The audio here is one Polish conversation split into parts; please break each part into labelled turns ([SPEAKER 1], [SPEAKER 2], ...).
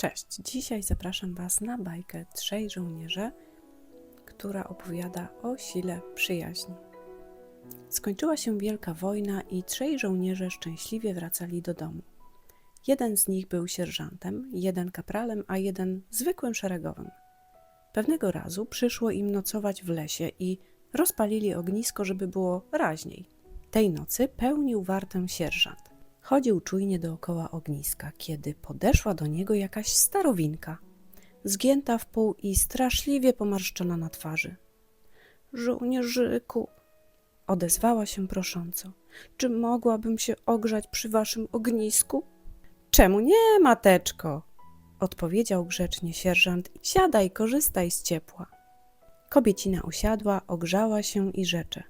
[SPEAKER 1] Cześć, dzisiaj zapraszam Was na bajkę Trzej Żołnierze, która opowiada o sile przyjaźni. Skończyła się wielka wojna i trzej żołnierze szczęśliwie wracali do domu. Jeden z nich był sierżantem, jeden kapralem, a jeden zwykłym szeregowym. Pewnego razu przyszło im nocować w lesie i rozpalili ognisko, żeby było raźniej. Tej nocy pełnił wartę sierżant. Chodził czujnie dookoła ogniska, kiedy podeszła do niego jakaś starowinka, zgięta w pół i straszliwie pomarszczona na twarzy. Żołnierzyku, odezwała się prosząco, czy mogłabym się ogrzać przy waszym ognisku? Czemu nie, mateczko? odpowiedział grzecznie sierżant. Siadaj, korzystaj z ciepła. Kobiecina usiadła, ogrzała się i rzecze.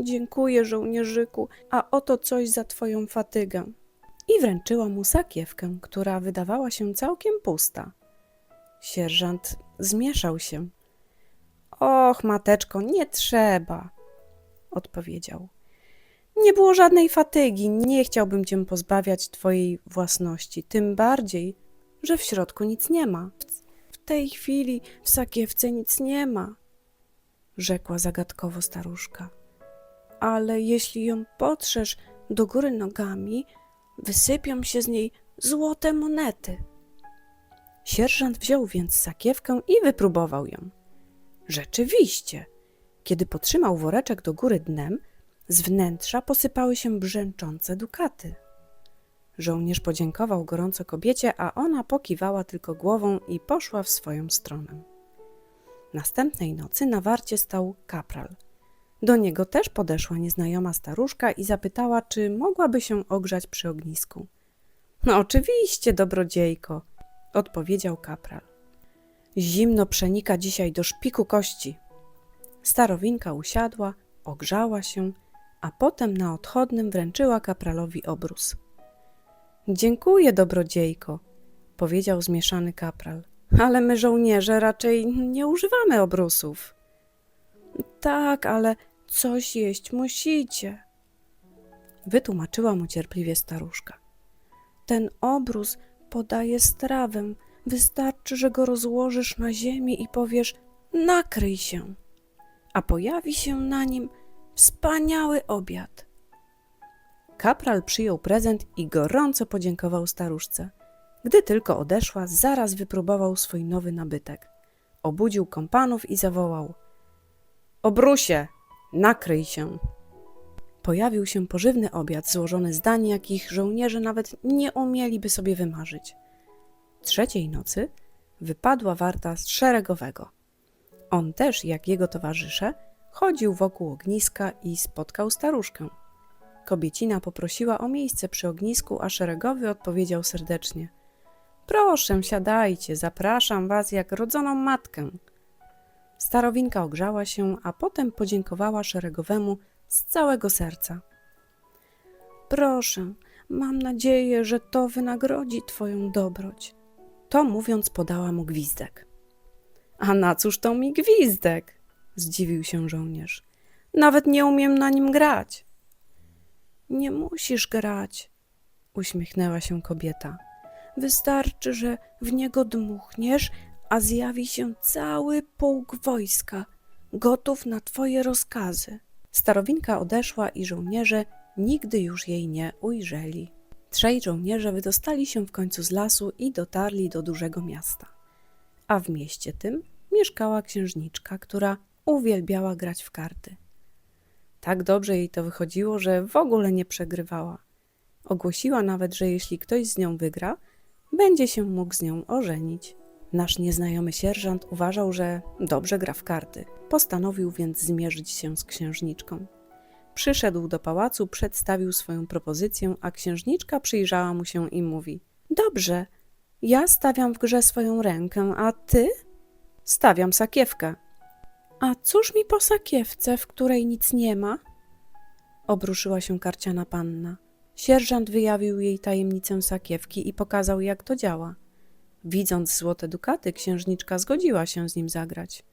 [SPEAKER 1] Dziękuję, żołnierzyku, a oto coś za twoją fatygę. I wręczyła mu sakiewkę, która wydawała się całkiem pusta. Sierżant zmieszał się. Och, mateczko, nie trzeba, odpowiedział. Nie było żadnej fatygi, nie chciałbym cię pozbawiać twojej własności, tym bardziej, że w środku nic nie ma. W tej chwili w sakiewce nic nie ma, rzekła zagadkowo staruszka ale jeśli ją potrzesz do góry nogami, wysypią się z niej złote monety. Sierżant wziął więc sakiewkę i wypróbował ją. Rzeczywiście, kiedy potrzymał woreczek do góry dnem, z wnętrza posypały się brzęczące dukaty. Żołnierz podziękował gorąco kobiecie, a ona pokiwała tylko głową i poszła w swoją stronę. Następnej nocy na warcie stał kapral – do niego też podeszła nieznajoma staruszka i zapytała, czy mogłaby się ogrzać przy ognisku. No oczywiście, dobrodziejko, odpowiedział kapral. Zimno przenika dzisiaj do szpiku kości. Starowinka usiadła, ogrzała się, a potem na odchodnym wręczyła kapralowi obrus. Dziękuję, dobrodziejko, powiedział zmieszany kapral, ale my żołnierze raczej nie używamy obrusów. Tak, ale coś jeść musicie. Wytłumaczyła mu cierpliwie staruszka. Ten obrus podaje strawę. Wystarczy, że go rozłożysz na ziemi i powiesz: nakryj się, a pojawi się na nim wspaniały obiad. Kapral przyjął prezent i gorąco podziękował staruszce. Gdy tylko odeszła, zaraz wypróbował swój nowy nabytek. Obudził kompanów i zawołał: Obrusie, nakryj się. Pojawił się pożywny obiad złożony z dań, jakich żołnierze nawet nie umieliby sobie wymarzyć. Trzeciej nocy wypadła warta z szeregowego. On też, jak jego towarzysze, chodził wokół ogniska i spotkał staruszkę. Kobiecina poprosiła o miejsce przy ognisku, a szeregowy odpowiedział serdecznie: Proszę, siadajcie, zapraszam was jak rodzoną matkę. Starowinka ogrzała się, a potem podziękowała szeregowemu z całego serca. Proszę, mam nadzieję, że to wynagrodzi twoją dobroć. To mówiąc, podała mu gwizdek. A na cóż to mi gwizdek? zdziwił się żołnierz. Nawet nie umiem na nim grać. Nie musisz grać, uśmiechnęła się kobieta. Wystarczy, że w niego dmuchniesz, a zjawi się cały pułk wojska, gotów na twoje rozkazy. Starowinka odeszła i żołnierze nigdy już jej nie ujrzeli. Trzej żołnierze wydostali się w końcu z lasu i dotarli do dużego miasta. A w mieście tym mieszkała księżniczka, która uwielbiała grać w karty. Tak dobrze jej to wychodziło, że w ogóle nie przegrywała. Ogłosiła nawet, że jeśli ktoś z nią wygra, będzie się mógł z nią ożenić. Nasz nieznajomy sierżant uważał, że dobrze gra w karty. Postanowił więc zmierzyć się z księżniczką. Przyszedł do pałacu, przedstawił swoją propozycję, a księżniczka przyjrzała mu się i mówi: Dobrze, ja stawiam w grze swoją rękę, a ty? Stawiam sakiewkę. A cóż mi po sakiewce, w której nic nie ma? Obruszyła się karciana panna. Sierżant wyjawił jej tajemnicę sakiewki i pokazał, jak to działa. Widząc złote dukaty, księżniczka zgodziła się z nim zagrać.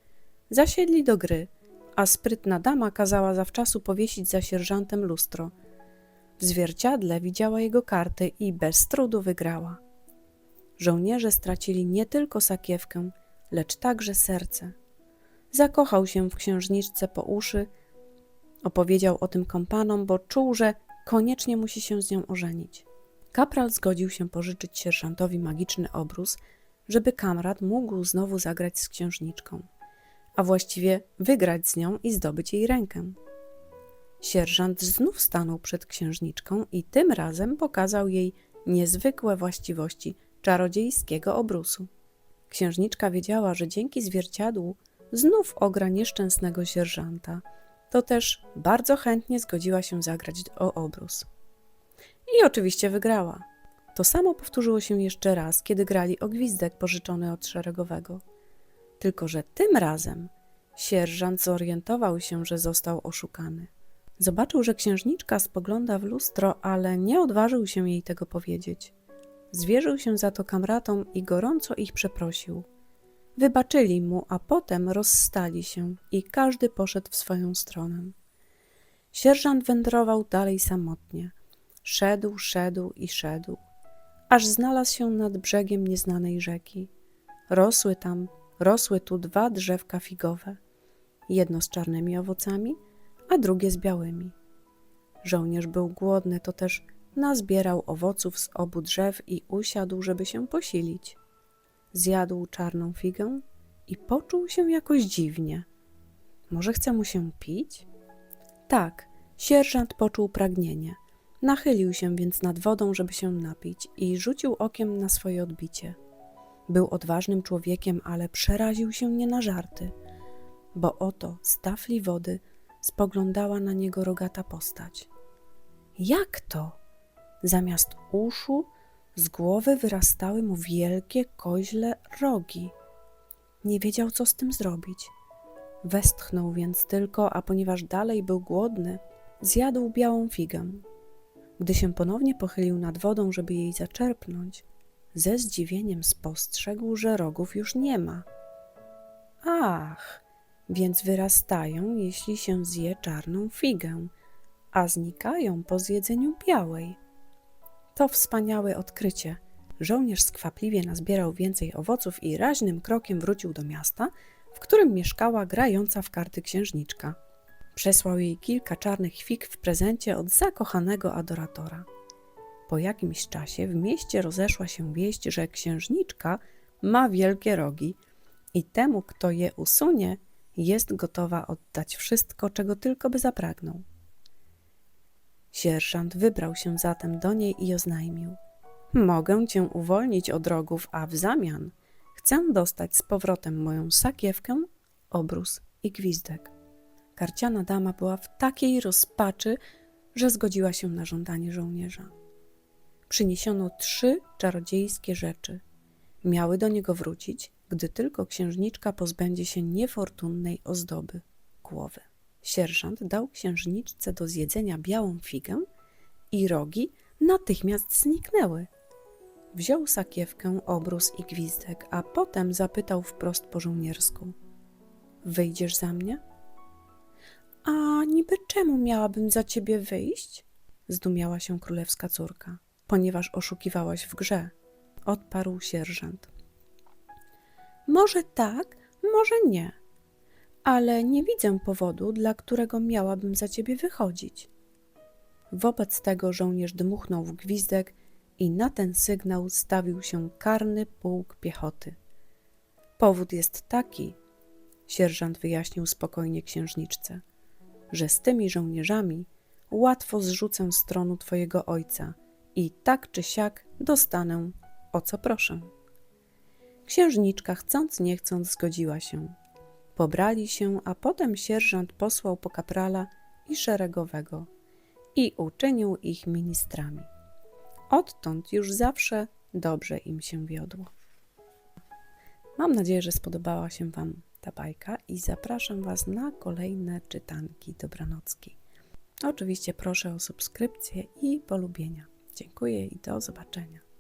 [SPEAKER 1] Zasiedli do gry, a sprytna dama kazała zawczasu powiesić za sierżantem lustro. W zwierciadle widziała jego karty i bez trudu wygrała. żołnierze stracili nie tylko sakiewkę, lecz także serce. Zakochał się w księżniczce po uszy, opowiedział o tym kompanom, bo czuł, że koniecznie musi się z nią ożenić. Kapral zgodził się pożyczyć sierżantowi magiczny obrus, żeby kamrat mógł znowu zagrać z księżniczką, a właściwie wygrać z nią i zdobyć jej rękę. Sierżant znów stanął przed księżniczką i tym razem pokazał jej niezwykłe właściwości czarodziejskiego obrusu. Księżniczka wiedziała, że dzięki zwierciadłu znów ogra nieszczęsnego sierżanta. To też bardzo chętnie zgodziła się zagrać o obrus. I oczywiście wygrała. To samo powtórzyło się jeszcze raz, kiedy grali o gwizdek pożyczony od szeregowego. Tylko, że tym razem sierżant zorientował się, że został oszukany. Zobaczył, że księżniczka spogląda w lustro, ale nie odważył się jej tego powiedzieć. Zwierzył się za to kamratom i gorąco ich przeprosił. Wybaczyli mu, a potem rozstali się i każdy poszedł w swoją stronę. Sierżant wędrował dalej samotnie. Szedł, szedł i szedł, aż znalazł się nad brzegiem nieznanej rzeki. Rosły tam, rosły tu dwa drzewka figowe, jedno z czarnymi owocami, a drugie z białymi. Żołnierz był głodny, to też nazbierał owoców z obu drzew i usiadł, żeby się posilić. Zjadł czarną figę i poczuł się jakoś dziwnie. Może chce mu się pić? Tak, sierżant poczuł pragnienie. Nachylił się więc nad wodą, żeby się napić i rzucił okiem na swoje odbicie. Był odważnym człowiekiem, ale przeraził się nie na żarty, bo oto z tafli wody spoglądała na niego rogata postać. Jak to? Zamiast uszu z głowy wyrastały mu wielkie koźle rogi. Nie wiedział, co z tym zrobić. Westchnął więc tylko, a ponieważ dalej był głodny, zjadł białą figę. Gdy się ponownie pochylił nad wodą, żeby jej zaczerpnąć, ze zdziwieniem spostrzegł, że rogów już nie ma. Ach, więc wyrastają, jeśli się zje czarną figę, a znikają po zjedzeniu białej. To wspaniałe odkrycie. Żołnierz skwapliwie nazbierał więcej owoców i raźnym krokiem wrócił do miasta, w którym mieszkała grająca w karty księżniczka. Przesłał jej kilka czarnych fig w prezencie od zakochanego adoratora. Po jakimś czasie w mieście rozeszła się wieść, że księżniczka ma wielkie rogi i temu, kto je usunie, jest gotowa oddać wszystko, czego tylko by zapragnął. Sierżant wybrał się zatem do niej i oznajmił: Mogę cię uwolnić od rogów, a w zamian chcę dostać z powrotem moją sakiewkę, obrus i gwizdek. Karciana dama była w takiej rozpaczy, że zgodziła się na żądanie żołnierza. Przyniesiono trzy czarodziejskie rzeczy. Miały do niego wrócić, gdy tylko księżniczka pozbędzie się niefortunnej ozdoby głowy. Sierżant dał księżniczce do zjedzenia białą figę i rogi natychmiast zniknęły. Wziął sakiewkę, obrus i gwizdek, a potem zapytał wprost po żołniersku: Wyjdziesz za mnie? A niby czemu miałabym za ciebie wyjść? Zdumiała się królewska córka. Ponieważ oszukiwałaś w grze, odparł sierżant. Może tak, może nie, ale nie widzę powodu, dla którego miałabym za ciebie wychodzić. Wobec tego żołnierz dmuchnął w gwizdek i na ten sygnał stawił się karny pułk piechoty. Powód jest taki, sierżant wyjaśnił spokojnie księżniczce, że z tymi żołnierzami łatwo zrzucę z tronu twojego ojca i tak czy siak dostanę, o co proszę. Księżniczka chcąc nie chcąc zgodziła się. Pobrali się, a potem sierżant posłał po kaprala i szeregowego i uczynił ich ministrami. Odtąd już zawsze dobrze im się wiodło. Mam nadzieję, że spodobała się Wam ta bajka i zapraszam Was na kolejne czytanki dobranocki. Oczywiście proszę o subskrypcję i polubienia. Dziękuję i do zobaczenia.